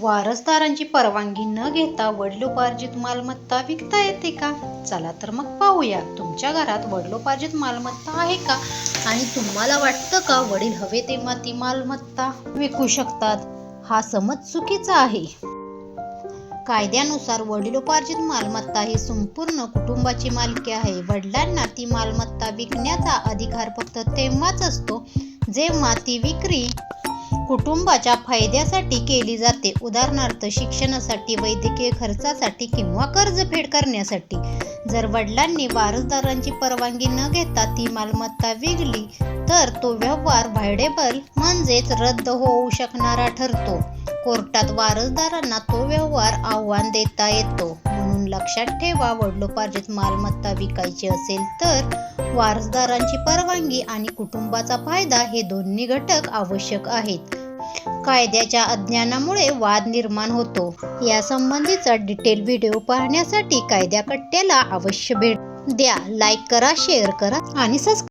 वारसदारांची परवानगी न घेता वडिलोपार्जित मालमत्ता विकता येते का? चला तर मग पाहूया. तुमच्या घरात वडिलोपार्जित मालमत्ता आहे का? आणि तुम्हाला वाटतं का वडील हवे तेव्हा ती मालमत्ता विकू शकतात? हा समज चुकीचा आहे. कायद्यानुसार वडिलोपार्जित मालमत्ता ही संपूर्ण कुटुंबाची मालकी आहे. वडिलांना ती मालमत्ता विकण्याचा अधिकार फक्त तेव्हाच असतो जेव्हा ती विक्री कुटुंबाच्या फायद्यासाठी केली जाते. उदाहरणार्थ शिक्षणासाठी वैद्यकीय खर्चासाठी किंवा कर्जफेड करण्यासाठी. जर वडिलांनी वारसदारांची परवानगी न घेता ती मालमत्ता विकली तर तो व्यवहार व्हायडेबल म्हणजेच रद्द होऊ शकणारा ठरतो. कोर्टात वारसदारांना तो व्यवहार आव्हान देता येतो. लक्षात ठेवा वडिलोपार्जित मालमत्ता विकायची असेल तर वारसदारांची परवानगी आणि कुटुंबाचा फायदा हे दोन्ही घटक आवश्यक आहेत. कायद्याच्या अज्ञानामुळे वाद निर्माण होतो. या संबंधीचा डिटेल व्हिडिओ पाहण्यासाठी कायद्याकट्ट्याला अवश्य भेट द्या. लाईक करा शेअर करा आणि सबस्क्राईब